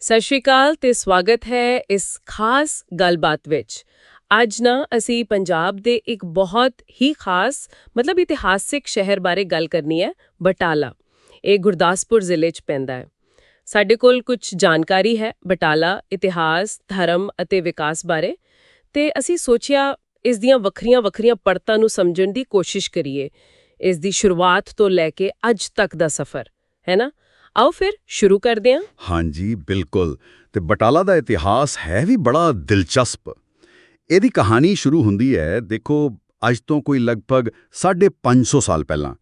ਸਤਿ ਸ਼੍ਰੀ ਅਕਾਲ ਤੇ ਸਵਾਗਤ ਹੈ ਇਸ ਖਾਸ ਗੱਲਬਾਤ ਵਿੱਚ। ਅੱਜ ਨਾ ਅਸੀਂ ਪੰਜਾਬ ਦੇ ਇੱਕ ਬਹੁਤ ਹੀ ਖਾਸ, ਮਤਲਬ ਇਤਿਹਾਸਿਕ ਸ਼ਹਿਰ ਬਾਰੇ ਗੱਲ ਕਰਨੀ ਹੈ, ਬਟਾਲਾ। ਇਹ ਗੁਰਦਾਸਪੁਰ ਜ਼ਿਲ੍ਹੇ 'ਚ ਪੈਂਦਾ ਹੈ। ਸਾਡੇ ਕੋਲ ਕੁਝ ਜਾਣਕਾਰੀ ਹੈ ਬਟਾਲਾ, ਇਤਿਹਾਸ, ਧਰਮ ਅਤੇ ਵਿਕਾਸ ਬਾਰੇ। ਤੇ ਅਸੀਂ ਸੋਚਿਆ ਇਸ ਦੀਆਂ ਵੱਖਰੀਆਂ-ਵੱਖਰੀਆਂ ਪੜਤਾਂ ਨੂੰ ਸਮਝਣ ਦੀ ਕੋਸ਼ਿਸ਼ ਕਰੀਏ। ਇਸ ਦੀ ਸ਼ੁਰੂਆਤ ਤੋਂ ਲੈ ਕੇ ਅੱਜ ਤੱਕ ਦਾ ਸਫ਼ਰ, ਹੈ ਨਾ? ਆਓ ਫਿਰ ਸ਼ੁਰੂ ਕਰਦੇ ਹਾਂ। ਹਾਂਜੀ ਬਿਲਕੁਲ। ਤੇ ਬਟਾਲਾ ਦਾ ਇਤਿਹਾਸ ਹੈ ਵੀ ਬੜਾ ਦਿਲਚਸਪ। ਇਹਦੀ ਕਹਾਣੀ ਸ਼ੁਰੂ ਹੁੰਦੀ ਹੈ ਦੇਖੋ ਅੱਜ ਤੋਂ ਕੋਈ ਲਗਭਗ 550 ਸਾਲ ਪਹਿਲਾਂ।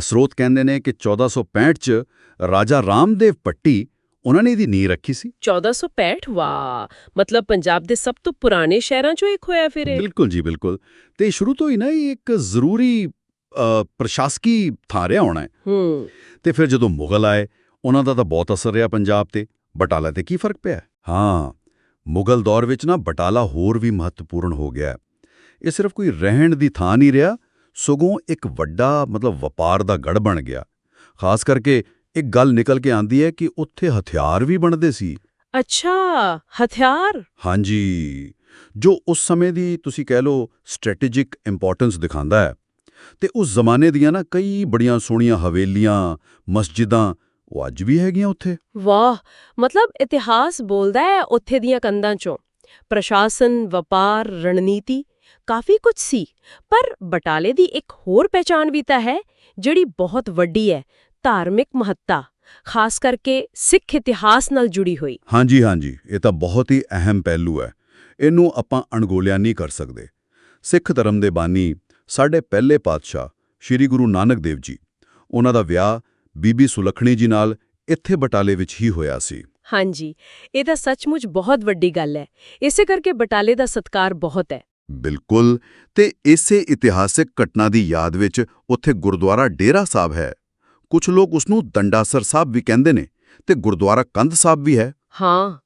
ਸਰੋਤ ਕਹਿੰਦੇ ਨੇ ਕਿ 1465 ਚ ਰਾਜਾ ਰਾਮਦੇਵ ਪੱਟੀ ਉਹਨਾਂ ਨੇ ਇਹਦੀ ਨੀਂਹ ਰੱਖੀ ਸੀ। 1465 ਵਾਹ! ਮਤਲਬ ਪੰਜਾਬ ਦੇ ਸਭ ਤੋਂ ਪੁਰਾਣੇ ਸ਼ਹਿਰਾਂ ਚੋਂ ਇੱਕ ਹੋਇਆ ਫਿਰ ਇਹ? ਬਿਲਕੁਲ ਜੀ ਬਿਲਕੁਲ। ਤੇ ਸ਼ੁਰੂ ਤੋਂ ਹੀ ਨਾ ਇਹ ਇੱਕ ਜ਼ਰੂਰੀ ਪ੍ਰਸ਼ਾਸਕੀ ਥਾਂ ਰਿਹਾ ਹੋਣਾ ਹੈ। ਹੂੰ। ਤੇ ਫਿਰ ਜਦੋਂ ਮੁਗਲ ਆਏ ਉਹਨਾਂ ਦਾ ਤਾਂ ਬਹੁਤ ਅਸਰ ਰਿਹਾ ਪੰਜਾਬ ਤੇ। ਬਟਾਲਾ ਤੇ ਕੀ ਫ਼ਰਕ ਪਿਆ? ਹਾਂ ਮੁਗਲ ਦੌਰ ਵਿੱਚ ਨਾ ਬਟਾਲਾ ਹੋਰ ਵੀ ਮਹੱਤਵਪੂਰਨ ਹੋ ਗਿਆ। ਇਹ ਸਿਰਫ ਕੋਈ ਰਹਿਣ ਦੀ ਥਾਂ ਨਹੀਂ ਰਿਹਾ ਸਗੋਂ ਇੱਕ ਵੱਡਾ ਮਤਲਬ ਵਪਾਰ ਦਾ ਗੜ ਬਣ ਗਿਆ। ਖਾਸ ਕਰਕੇ ਇੱਕ ਗੱਲ ਨਿਕਲ ਕੇ ਆਂਦੀ ਹੈ ਕਿ ਉੱਥੇ ਹਥਿਆਰ ਵੀ ਬਣਦੇ ਸੀ। ਅੱਛਾ ਹਥਿਆਰ? ਹਾਂਜੀ ਜੋ ਉਸ ਸਮੇਂ ਦੀ ਤੁਸੀਂ ਕਹਿ ਲਓ ਸਟ੍ਰੈਟੇਜਿਕ ਇੰਪੋਰਟੈਂਸ ਦਿਖਾਉਂਦਾ ਹੈ। ਤੇ ਉਸ ਜ਼ਮਾਨੇ ਦੀਆਂ ਨਾ ਕਈ ਬੜੀਆਂ ਸੋਹਣੀਆਂ ਹਵੇਲੀਆਂ ਮਸਜਿਦਾਂ ਉਹ ਅੱਜ ਵੀ ਹੈਗੀਆਂ ਉੱਥੇ? ਵਾਹ! ਮਤਲਬ ਇਤਿਹਾਸ ਬੋਲਦਾ ਹੈ ਉੱਥੇ ਦੀਆਂ ਕੰਧਾਂ ਚੋਂ। ਪ੍ਰਸ਼ਾਸਨ ਵਪਾਰ ਰਣਨੀਤੀ ਕਾਫੀ ਕੁਝ ਸੀ ਪਰ ਬਟਾਲੇ ਦੀ ਇੱਕ ਹੋਰ ਪਹਿਚਾਣ ਵੀ ਤਾਂ ਹੈ ਜਿਹੜੀ ਬਹੁਤ ਵੱਡੀ ਹੈ ਧਾਰਮਿਕ ਮਹੱਤਤਾ ਖਾਸ ਕਰਕੇ ਸਿੱਖ ਇਤਿਹਾਸ ਨਾਲ ਜੁੜੀ ਹੋਈ। ਹਾਂਜੀ ਹਾਂਜੀ ਇਹ ਤਾਂ ਬਹੁਤ ਹੀ ਅਹਿਮ ਪਹਿਲੂ ਹੈ। ਇਹਨੂੰ ਆਪਾਂ ਅਣਗੋਲਿਆ ਨਹੀਂ ਕਰ ਸਕਦੇ। ਸਿੱਖ ਧਰਮ ਦੇ ਬਾਨੀ ਸਾਡੇ ਪਹਿਲੇ ਪਾਤਸ਼ਾਹ ਸ੍ਰੀ ਗੁਰੂ ਨਾਨਕ ਦੇਵ ਜੀ ਉਹਨਾਂ ਦਾ ਵਿਆਹ ਬੀਬੀ ਸੁਲੱਖਣੀ ਜੀ ਨਾਲ ਇੱਥੇ ਬਟਾਲੇ ਵਿੱਚ ਹੀ ਹੋਇਆ ਸੀ। ਹਾਂਜੀ ਇਹ ਤਾਂ ਸੱਚਮੁੱਚ ਬਹੁਤ ਵੱਡੀ ਗੱਲ ਹੈ। ਇਸੇ ਕਰਕੇ ਬਟਾਲੇ ਦਾ ਸਤਕਾਰ ਬਹੁਤ ਹੈ। ਬਿਲਕੁਲ ਤੇ ਇਸੇ ਇਤਿਹਾਸਿਕ ਘਟਨਾ ਦੀ ਯਾਦ ਵਿੱਚ ਉੱਥੇ ਗੁਰਦੁਆਰਾ ਡੇਰਾ ਸਾਹਿਬ ਹੈ। ਕੁਝ ਲੋਕ ਉਸ ਨੂੰ ਦੰਡਾਸਰ ਸਾਹਿਬ ਵੀ ਕਹਿੰਦੇ ਨੇ ਤੇ ਗੁਰਦੁਆਰਾ ਕੰਧ ਸਾਹਿਬ ਵੀ ਹੈ। ਹਾਂ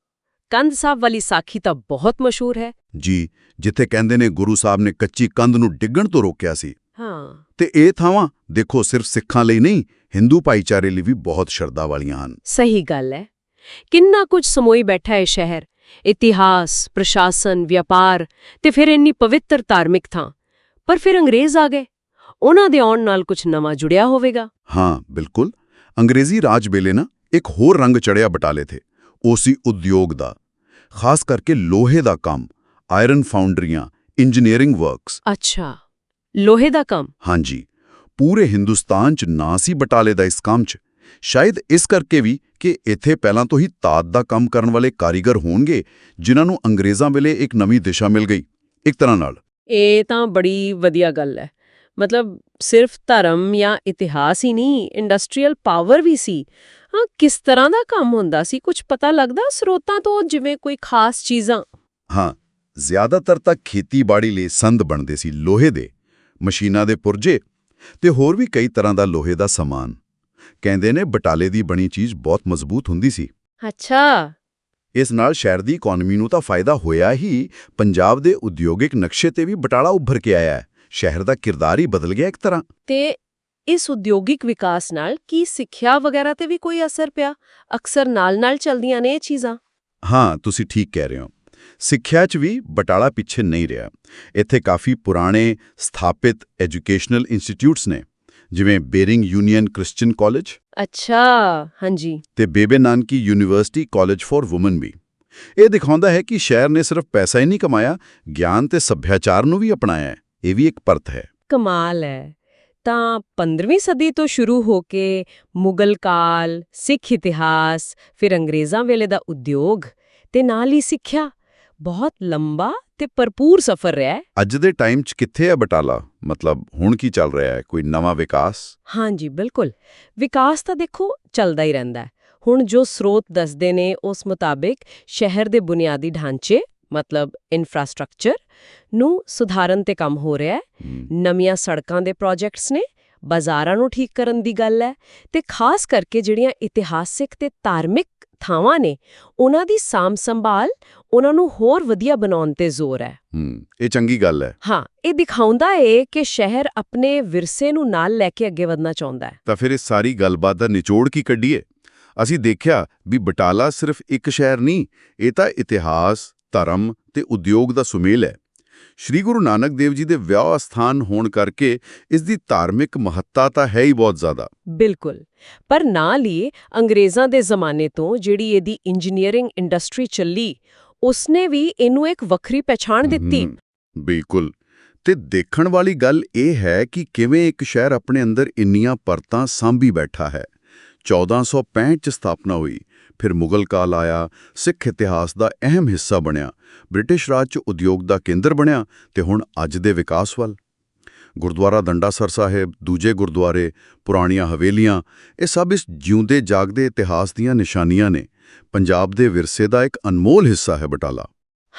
ਕੰਧ ਸਾਹਿਬ ਵਾਲੀ ਸਾਖੀ ਤਾਂ ਬਹੁਤ ਮਸ਼ਹੂਰ ਹੈ। ਜੀ ਜਿੱਥੇ ਕਹਿੰਦੇ ਨੇ ਗੁਰੂ ਸਾਹਿਬ ਨੇ ਕੱਚੀ ਕੰਧ ਨੂੰ ਡਿੱਗਣ ਤੋਂ ਰੋਕਿਆ ਸੀ। ਹਾਂ। ਤੇ ਇਹ ਥਾਵਾਂ ਦੇਖੋ ਸਿਰਫ ਸਿੱਖਾਂ ਲਈ ਨਹੀਂ ਹਿੰਦੂ ਭਾਈਚਾਰੇ ਲਈ ਵੀ ਬਹੁਤ ਸ਼ਰਧਾ ਵਾਲੀਆਂ ਹਨ। ਸਹੀ ਗੱਲ ਹੈ। ਕਿੰਨਾ ਕੁਝ ਸਮੋਈ ਬੈਠਾ ਹੈ ਸ਼ਹਿਰ। ਇਤਿਹਾਸ ਪ੍ਰਸ਼ਾਸਨ ਵਪਾਰ ਤੇ ਫਿਰ ਇੰਨੀ ਪਵਿੱਤਰ ਧਾਰਮਿਕ ਥਾਂ। ਪਰ ਫਿਰ ਅੰਗਰੇਜ਼ ਆ ਗਏ। ਉਹਨਾਂ ਦੇ ਆਉਣ ਨਾਲ ਕੁਝ ਨਵਾਂ ਜੁੜਿਆ ਹੋਵੇਗਾ। ਹਾਂ ਬਿਲਕੁਲ। ਅੰਗਰੇਜ਼ੀ ਰਾਜ ਵੇਲੇ ਨਾ ਇੱਕ ਹੋਰ ਰੰਗ ਚੜਿਆ ਬਟਾਲੇ ਤੇ। ਉਹ ਸੀ ਉਦਯੋਗ ਦਾ। ਖਾਸ ਕਰਕੇ ਲੋਹੇ ਦਾ ਕੰਮ ਆਇਰਨ ਫਾਊਂਡਰੀਆਂ ਇੰਜੀਨੀਅਰਿੰਗ ਵਰਕਸ। ਅੱਛਾ। ਲੋਹੇ ਦਾ ਕੰਮ? ਹਾਂਜੀ। ਪੂਰੇ ਹਿੰਦੁਸਤਾਨ 'ਚ ਨਾਂ ਸੀ ਬਟਾਲੇ ਦਾ ਇਸ ਕੰਮ 'ਚ। ਸ਼ਾਇਦ ਇਸ ਕਰਕੇ ਵੀ ਕਿ ਇੱਥੇ ਪਹਿਲਾਂ ਤੋਂ ਹੀ ਤਾਤ ਦਾ ਕੰਮ ਕਰਨ ਵਾਲੇ ਕਾਰੀਗਰ ਹੋਣਗੇ ਜਿਨ੍ਹਾਂ ਨੂੰ ਅੰਗਰੇਜ਼ਾਂ ਵੇਲੇ ਇੱਕ ਨਵੀਂ ਦਿਸ਼ਾ ਮਿਲ ਗਈ। ਇੱਕ ਤਰ੍ਹਾਂ ਨਾਲ। ਇਹ ਤਾਂ ਬੜੀ ਵਧੀਆ ਗੱਲ ਹੈ। ਮਤਲਬ ਸਿਰਫ ਧਰਮ ਜਾਂ ਇਤਿਹਾਸ ਹੀ ਨਹੀਂ ਇੰਡਸਟਰੀਅਲ ਪਾਵਰ ਵੀ ਸੀ। ਹਾਂ ਕਿਸ ਤਰ੍ਹਾਂ ਦਾ ਕੰਮ ਹੁੰਦਾ ਸੀ? ਕੁਝ ਪਤਾ ਲੱਗਦਾ ਸਰੋਤਾਂ ਤੋਂ ਜਿਵੇਂ ਕੋਈ ਖਾਸ ਚੀਜ਼ਾਂ? ਹਾਂ ਜ਼ਿਆਦਾਤਰ ਤਾਂ ਖੇਤੀਬਾੜੀ ਲਈ ਸੰਦ ਬਣਦੇ ਸੀ ਲੋਹੇ ਦੇ। ਮਸ਼ੀਨਾਂ ਦੇ ਪੁਰਜੇ ਤੇ ਹੋਰ ਵੀ ਕਈ ਤਰ੍ਹਾਂ ਦਾ ਲੋਹੇ ਦਾ ਸਮਾਨ। ਕਹਿੰਦੇ ਨੇ ਬਟਾਲੇ ਦੀ ਬਣੀ ਚੀਜ਼ ਬਹੁਤ ਮਜ਼ਬੂਤ ਹੁੰਦੀ ਸੀ। ਅੱਛਾ। ਇਸ ਨਾਲ ਸ਼ਹਿਰ ਦੀ ਇਕਨੋਮੀ ਨੂੰ ਤਾਂ ਫਾਇਦਾ ਹੋਇਆ ਹੀ ਪੰਜਾਬ ਦੇ ਉਦਯੋਗਿਕ ਨਕਸ਼ੇ ਤੇ ਵੀ ਬਟਾਲਾ ਉੱਭਰ ਕੇ ਆਇਆ ਹੈ। ਸ਼ਹਿਰ ਦਾ ਕਿਰਦਾਰ ਹੀ ਬਦਲ ਗਿਆ ਇੱਕ ਤਰ੍ਹਾਂ। ਤੇ ਇਸ ਉਦਯੋਗਿਕ ਵਿਕਾਸ ਨਾਲ ਕੀ ਸਿੱਖਿਆ ਵਗੈਰਾ ਤੇ ਵੀ ਕੋਈ ਅਸਰ ਪਿਆ? ਅਕਸਰ ਨਾਲ-ਨਾਲ ਚਲਦੀਆਂ ਨੇ ਇਹ ਚੀਜ਼ਾਂ। ਹਾਂ ਤੁਸੀਂ ਠੀਕ ਕਹਿ ਰਹੇ ਹੋ। ਸਿੱਖਿਆ 'ਚ ਵੀ ਬਟਾਲਾ ਪਿੱਛੇ ਨਹੀਂ ਰਿਹਾ। ਇੱਥੇ ਕਾਫੀ ਪੁਰਾਣੇ ਸਥਾਪਿਤ ਐਜੂਕੇਸ਼ਨਲ ਇੰਸਟੀਚਿਊਟਸ ਨੇ ਜਿਵੇਂ ਬੇਰਿੰਗ ਯੂਨੀਅਨ ਕ੍ਰਿਸਚੀਅਨ ਕਾਲਜ ਅੱਛਾ ਹਾਂਜੀ। ਤੇ Bebe Nanaki university college for women ਵੀ। ਇਹ ਦਿਖਾਉਂਦਾ ਹੈ ਕਿ ਸ਼ਹਿਰ ਨੇ ਸਿਰਫ ਪੈਸਾ ਹੀ ਨਹੀਂ ਕਮਾਇਆ ਗਿਆਨ ਤੇ ਸੱਭਿਆਚਾਰ ਨੂੰ ਵੀ ਅਪਣਾਇਆ ਇਹ ਵੀ ਇੱਕ ਪਰਤ ਹੈ। ਕਮਾਲ ਹੈ। ਤਾਂ 15ਵੀਂ ਸਦੀ ਤੋਂ ਸ਼ੁਰੂ ਹੋ ਕੇ ਮੁਗਲ ਕਾਲ ਸਿੱਖ ਇਤਿਹਾਸ ਫਿਰ ਅੰਗਰੇਜ਼ਾਂ ਵੇਲੇ ਦਾ ਉਦਯੋਗ ਤੇ ਨਾਲ ਹੀ ਸਿੱਖਿਆ। ਬਹੁਤ ਲੰਬਾ ਤੇ ਭਰਪੂਰ ਸਫ਼ਰ ਰਿਹਾ ਹੈ। ਅੱਜ ਦੇ ਟਾਈਮ 'ਚ ਕਿੱਥੇ ਹੈ ਬਟਾਲਾ? ਮਤਲਬ ਹੁਣ ਕੀ ਚੱਲ ਰਿਹਾ ਹੈ? ਕੋਈ ਨਵਾਂ ਵਿਕਾਸ? ਹਾਂਜੀ ਬਿਲਕੁਲ। ਵਿਕਾਸ ਤਾਂ ਦੇਖੋ ਚੱਲਦਾ ਹੀ ਰਹਿੰਦਾ ਹੈ। ਹੁਣ ਜੋ ਸਰੋਤ ਦੱਸਦੇ ਨੇ ਉਸ ਮੁਤਾਬਿਕ ਸ਼ਹਿਰ ਦੇ ਬੁਨਿਆਦੀ ਢਾਂਚੇ ਮਤਲਬ ਇਨਫਰਾਸਟ੍ਰਕਚਰ ਨੂੰ ਸੁਧਾਰਨ ਤੇ ਕੰਮ ਹੋ ਰਿਹਾ ਹੈ। ਨਵੀਆਂ ਸੜਕਾਂ ਦੇ ਪ੍ਰੋਜੈਕਟਸ ਨੇ ਬਾਜ਼ਾਰਾਂ ਨੂੰ ਠੀਕ ਕਰਨ ਦੀ ਗੱਲ ਹੈ ਤੇ ਖਾਸ ਕਰਕੇ ਜਿਹੜੀਆਂ ਇਤਿਹਾਸਿਕ ਤੇ ਧਾਰਮਿਕ ਥਾਵਾਂ ਨੇ ਉਹਨਾਂ ਦੀ ਸਾਂਭ ਸੰਭਾਲ ਉਹਨਾਂ ਨੂੰ ਹੋਰ ਵਧੀਆ ਬਣਾਉਣ ਤੇ ਜ਼ੋਰ ਹੈ। ਹਮ, ਇਹ ਚੰਗੀ ਗੱਲ ਹੈ। ਹਾਂ ਇਹ ਦਿਖਾਉਂਦਾ ਏ ਕਿ ਸ਼ਹਿਰ ਆਪਣੇ ਵਿਰਸੇ ਨੂੰ ਨਾਲ ਲੈ ਕੇ ਅੱਗੇ ਵਧਣਾ ਚਾਹੁੰਦਾ ਹੈ। ਤਾਂ ਫਿਰ ਇਸ ਸਾਰੀ ਗੱਲਬਾਤ ਦਾ ਨਿਚੋੜ ਕੀ ਕੱਢੀਏ? ਅਸੀਂ ਦੇਖਿਆ ਵੀ ਬਟਾਲਾ ਸਿਰਫ ਇੱਕ ਸ਼ਹਿਰ ਨਹੀਂ ਇਹ ਤਾਂ ਇਤਿਹਾਸ ਧਰਮ ਤੇ ਉਦਯੋਗ ਦਾ ਸੁਮੇਲ ਹੈ। ਸ਼੍ਰੀ ਗੁਰੂ ਨਾਨਕ ਦੇਵ ਜੀ ਦੇ ਵਿਆਹ ਸਥਾਨ ਹੋਣ ਕਰਕੇ ਇਸ ਦੀ ਧਾਰਮਿਕ ਮਹੱਤਤਾ ਤਾਂ ਹੈ ਹੀ ਬਹੁਤ ਜ਼ਿਆਦਾ। ਬਿਲਕੁਲ। ਪਰ ਨਾਲ ਹੀ ਅੰਗਰੇਜ਼ਾਂ ਦੇ ਜ਼ਮਾਨੇ ਤੋਂ ਜਿਹੜੀ ਇਹਦੀ ਇੰਜੀਨੀਅਰਿੰਗ ਇੰਡਸਟਰੀ ਚੱਲੀ ਉਸਨੇ ਵੀ ਇਹਨੂੰ ਇੱਕ ਵੱਖਰੀ ਪਛਾਣ ਦਿੱਤੀ। ਬਿਲਕੁਲ। ਤੇ ਦੇਖਣ ਵਾਲੀ ਗੱਲ ਇਹ ਹੈ ਕਿ ਕਿਵੇਂ ਇੱਕ ਸ਼ਹਿਰ ਆਪਣੇ ਅੰਦਰ ਇੰਨੀਆਂ ਪਰਤਾਂ ਸਾਂਭੀ ਬੈਠਾ ਹੈ। 1465 ਚ ਸਥਾਪਨਾ ਹੋਈ। ਫਿਰ ਮੁਗਲ ਕਾਲ ਆਇਆ, ਸਿੱਖ ਇਤਿਹਾਸ ਦਾ ਅਹਿਮ ਹਿੱਸਾ ਬਣਿਆ, ਬ੍ਰਿਟਿਸ਼ ਰਾਜ ਚ ਉਦਯੋਗ ਦਾ ਕੇਂਦਰ ਬਣਿਆ ਤੇ ਹੁਣ ਅੱਜ ਦੇ ਵਿਕਾਸ ਵੱਲ। ਗੁਰਦੁਆਰਾ ਦੰਡਾਸਰ ਸਾਹਿਬ, ਦੂਜੇ ਗੁਰਦੁਆਰੇ, ਪੁਰਾਣੀਆਂ ਹਵੇਲੀਆਂ, ਇਹ ਸਭ ਇਸ ਜਿਉਂਦੇ ਜਾਗਦੇ ਇਤਿਹਾਸ ਦੀਆਂ ਨਿਸ਼ਾਨੀਆਂ ਨੇ। ਪੰਜਾਬ ਦੇ ਵਿਰਸੇ ਦਾ ਇੱਕ ਅਨਮੋਲ ਹਿੱਸਾ ਹੈ ਬਟਾਲਾ।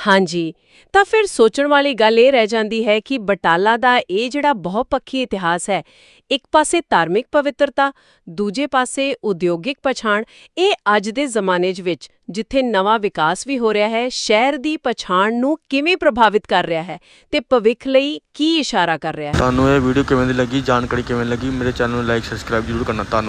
ਹਾਂਜੀ, ਤਾਂ ਫਿਰ ਸੋਚਣ ਵਾਲੀ ਗੱਲ ਇਹ ਰਹਿ ਜਾਂਦੀ ਹੈ ਕਿ ਬਟਾਲਾ ਦਾ ਇਹ ਜਿਹੜਾ ਬਹੁਪੱਖੀ ਇਤਿਹਾਸ ਹੈ, ਇੱਕ ਪਾਸੇ ਧਾਰਮਿਕ ਪਵਿੱਤਰਤਾ, ਦੂਜੇ ਪਾਸੇ ਉਦਯੋਗਿਕ ਪਛਾਣ, ਇਹ ਅੱਜ ਦੇ ਜ਼ਮਾਨੇ 'ਚ ਵਿੱਚ, ਜਿੱਥੇ ਨਵਾਂ ਵਿਕਾਸ ਵੀ ਹੋ ਰਿਹਾ ਹੈ, ਸ਼ਹਿਰ ਦੀ ਪਛਾਣ ਨੂੰ ਕਿਵੇਂ ਪ੍ਰਭਾਵਿਤ ਕਰ ਰਿਹਾ ਹੈ ਤੇ ਭਵਿੱਖ ਲਈ ਕੀ ਇਸ਼ਾਰਾ ਕਰ ਰਿਹਾ ਹੈ। ਤੁਹਾਨੂੰ ਇਹ ਵੀਡੀਓ ਕਿਵੇਂ ਦੀ ਲੱਗੀ, ਜਾਣਕਾਰੀ ਕਿਵੇਂ ਲੱਗੀ, ਮੇਰੇ ਚੈਨਲ ਨੂੰ ਲਾਈਕ ਸਬਸਕ੍ਰਾਈਬ ਜ਼ਰੂਰ ਕਰਨਾ, ਧੰਨਵਾਦ।